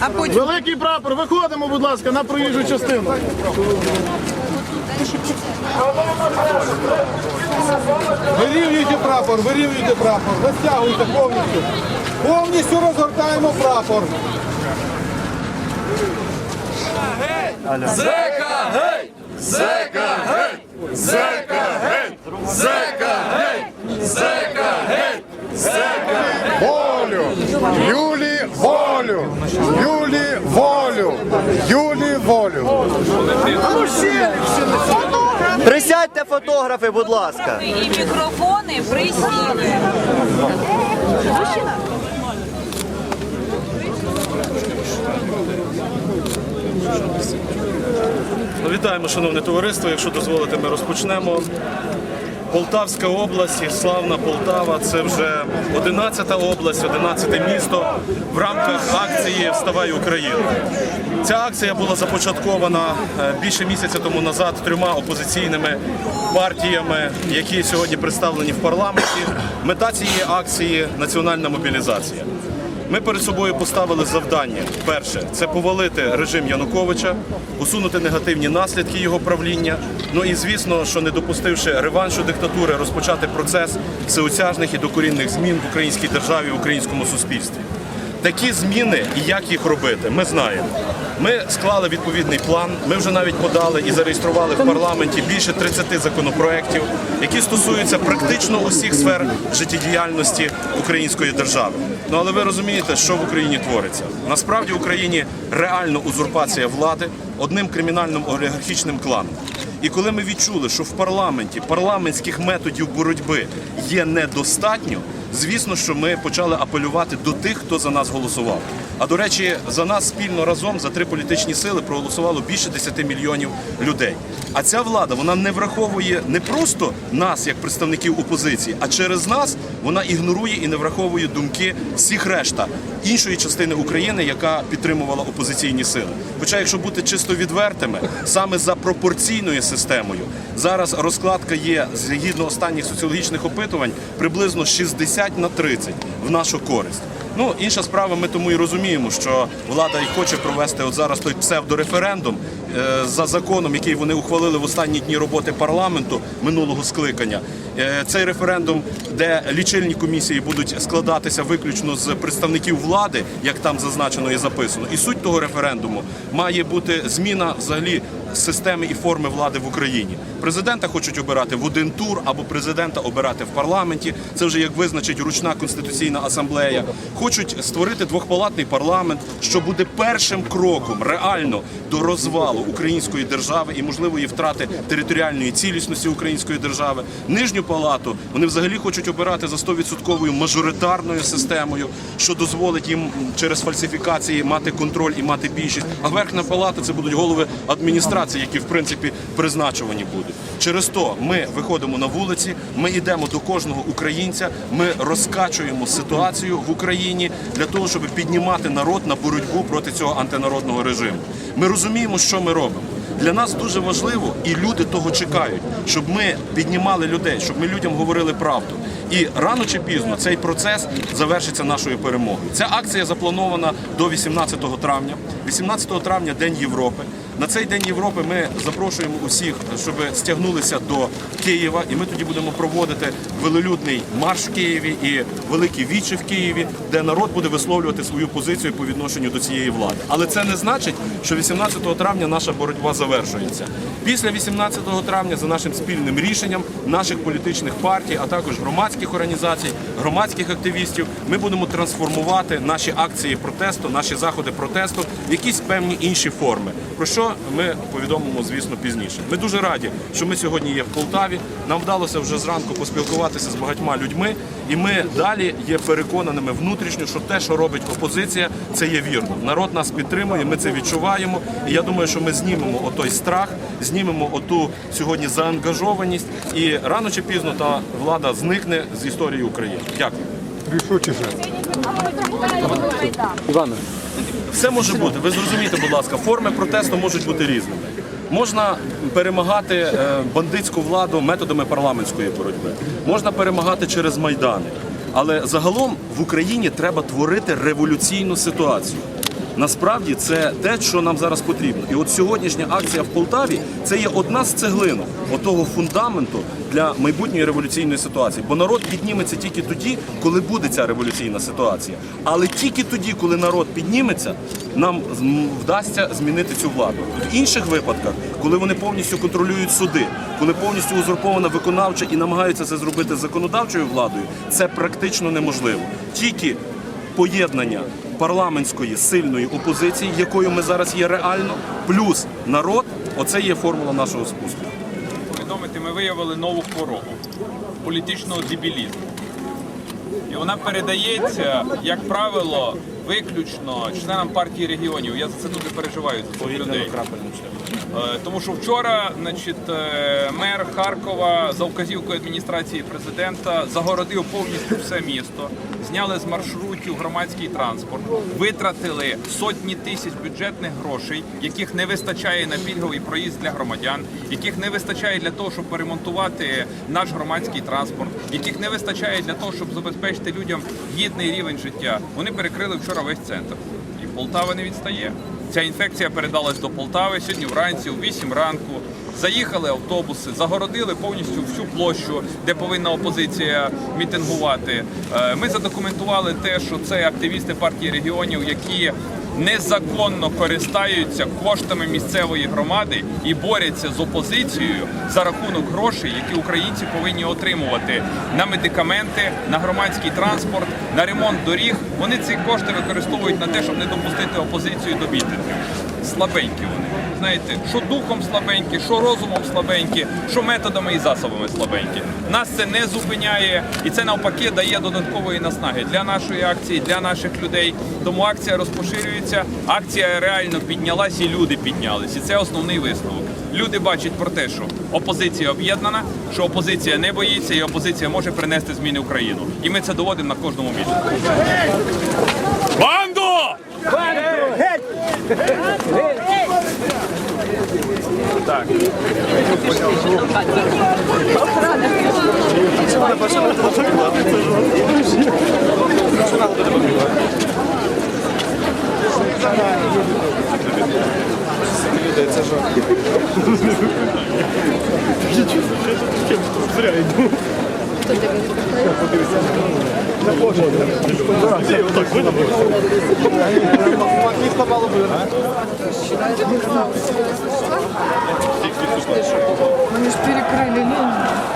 А потім Великий прапор, виходимо, будь ласка, на проїжджу частину. Вирівнюйте прапор, вирівнюйте прапор, розтягуйте повністю. Повністю розгортаємо прапор. Зека гей! Зека гей! Зека гей! Зека гей! Зека гей! Зека Волю! Юлі волю! Юлі волю! Юлі волю! Присядьте фотографи, будь ласка. і мікрофони присіли. Вітаємо, шановне товариство. Якщо дозволите, ми розпочнемо. Полтавська область, славна Полтава це вже 11-та область, 11-те місто в рамках акції Вставай Україна. Ця акція була започаткована е, більше місяця тому назад трьома опозиційними партіями, які сьогодні представлені в парламенті. Мета цієї акції національна мобілізація. Ми перед собою поставили завдання. Перше це повалити режим Януковича, усунути негативні наслідки його правління. Ну і звісно, що не допустивши реваншу диктатури, розпочати процес всеосяжних і докорінних змін в українській державі, в українському суспільстві. Такі зміни і як їх робити, ми знаємо. Ми склали відповідний план. Ми вже навіть подали і зареєстрували в парламенті більше 30 законопроєктів, які стосуються практично усіх сфер життєдіяльності української держави. Ну але ви розумієте, що в Україні твориться. Насправді в Україні реально узурпація влади одним кримінальним олігархічним кланом. І коли ми відчули, що в парламенті парламентських методів боротьби є недостатньо, звісно, що ми почали апелювати до тих, хто за нас голосував. А до речі, за нас спільно разом за три політичні сили проголосувало більше 10 мільйонів людей. А ця влада вона не враховує не просто нас як представників опозиції, а через нас вона ігнорує і не враховує думки всіх решта іншої частини України, яка підтримувала опозиційні сили. Хоча, якщо бути чисто відвертими, саме за пропорційною системою зараз розкладка є згідно останніх соціологічних опитувань приблизно 60 на 30 в нашу користь. Ну, інша справа, ми тому і розуміємо, що влада і хоче провести от зараз той псевдореферендум е, за законом, який вони ухвалили в останні дні роботи парламенту минулого скликання. Е, Цей референдум, де лічильні комісії будуть складатися виключно з представників влади, як там зазначено і записано. І суть того референдуму має бути зміна взагалі системи і форми влади в Україні. Президента хочуть обирати в один тур або президента обирати в парламенті. Це вже як визначить ручна конституційна асамблея. Хочуть створити двохпалатний парламент, що буде першим кроком реально до розвалу української держави і можливої втрати територіальної цілісності української держави. Нижню палату вони взагалі хочуть обирати за 100% мажоритарною системою, що дозволить їм через фальсифікації мати контроль і мати більшість. А верхня палата це будуть голови адміністрації, які в принципі призначувані будуть. Через то ми виходимо на вулиці, ми йдемо до кожного українця, ми розкачуємо ситуацію в Україні для того, щоб піднімати народ на боротьбу проти цього антинародного режиму. Ми розуміємо, що ми робимо. Для нас дуже важливо, і люди того чекають, щоб ми піднімали людей, щоб ми людям говорили правду. І рано чи пізно цей процес завершиться нашою перемогою. Ця акція запланована до 18 травня. 18 травня День Європи. На цей день Європи ми запрошуємо усіх, щоб стягнулися до Києва, і ми тоді будемо проводити велолюдний марш в Києві і великі вічі в Києві, де народ буде висловлювати свою позицію по відношенню до цієї влади. Але це не значить, що 18 травня наша боротьба завершується. Після 18 травня, за нашим спільним рішенням наших політичних партій, а також громадських організацій, громадських активістів, ми будемо трансформувати наші акції протесту, наші заходи протесту в якісь певні інші форми. Про що ми повідомимо, звісно, пізніше. Ми дуже раді, що ми сьогодні є в Полтаві. Нам вдалося вже зранку поспілкуватися з багатьма людьми, і ми далі є переконаними внутрішньо, що те, що робить опозиція, це є вірно. Народ нас підтримує, ми це відчуваємо. І я думаю, що ми знімемо отой страх, знімемо оту сьогодні заангажованість, і рано чи пізно та влада зникне з історії України. Дякую. Рішучіше. Все може бути. Ви зрозумієте, будь ласка, форми протесту можуть бути різними. Можна перемагати е, бандитську владу методами парламентської боротьби, можна перемагати через майдани. Але загалом в Україні треба творити революційну ситуацію. Насправді це те, що нам зараз потрібно. І от сьогоднішня акція в Полтаві це є одна з цеглинок отого фундаменту для майбутньої революційної ситуації. Бо народ підніметься тільки тоді, коли буде ця революційна ситуація. Але тільки тоді, коли народ підніметься, нам вдасться змінити цю владу. В інших випадках, коли вони повністю контролюють суди, коли повністю узурпована виконавча і намагаються це зробити законодавчою владою, це практично неможливо. Тільки поєднання парламентської сильної опозиції, якою ми зараз є реально, плюс народ оце є формула нашого спуску. повідомити, ми виявили нову хворобу політичного дебілізму. І вона передається, як правило, виключно членам партії регіонів. Я за це дуже переживаю за цих людей. Е, Тому що вчора, значить, е, мер Харкова за вказівкою адміністрації президента загородив повністю все місто, зняли з маршрутів громадський транспорт, витратили сотні тисяч бюджетних грошей, яких не вистачає на пільговий проїзд для громадян, яких не вистачає для того, щоб поремонтувати наш громадський транспорт, яких не вистачає для того, щоб забезпечити людям гідний рівень життя. Вони перекрили вчора весь центр, і Полтава не відстає. Ця інфекція передалась до Полтави сьогодні вранці, у 8 ранку. Заїхали автобуси, загородили повністю всю площу, де повинна опозиція мітингувати. Е, Ми задокументували те, що це активісти партії регіонів, які незаконно користаються коштами місцевої громади і борються з опозицією за рахунок грошей, які українці повинні отримувати на медикаменти, на громадський транспорт, на ремонт доріг. Вони ці кошти використовують на те, щоб не допустити опозицію до мітингів. Слабенькі вони. Знаєте, що духом слабенькі, що розумом слабенькі, що методами і засобами слабенькі. Нас це не зупиняє, і це навпаки дає додаткової наснаги для нашої акції, для наших людей. Тому акція розпоширюється, акція реально піднялась, і люди піднялись. І це основний висновок. Люди бачать про те, що опозиція об'єднана, що опозиція не боїться, і опозиція може принести зміни в країну. І ми це доводимо на кожному місці. Банду! Они же перекрыли линию.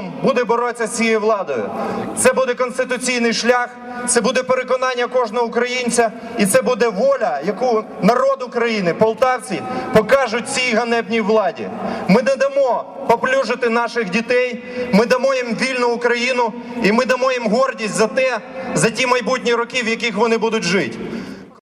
Яким буде боротися з цією владою. Це буде конституційний шлях, це буде переконання кожного українця, і це буде воля, яку народ України, полтавці, покажуть цій ганебній владі. Ми не дамо поплюжити наших дітей, ми дамо їм вільну Україну, і ми дамо їм гордість за те, за ті майбутні роки, в яких вони будуть жити.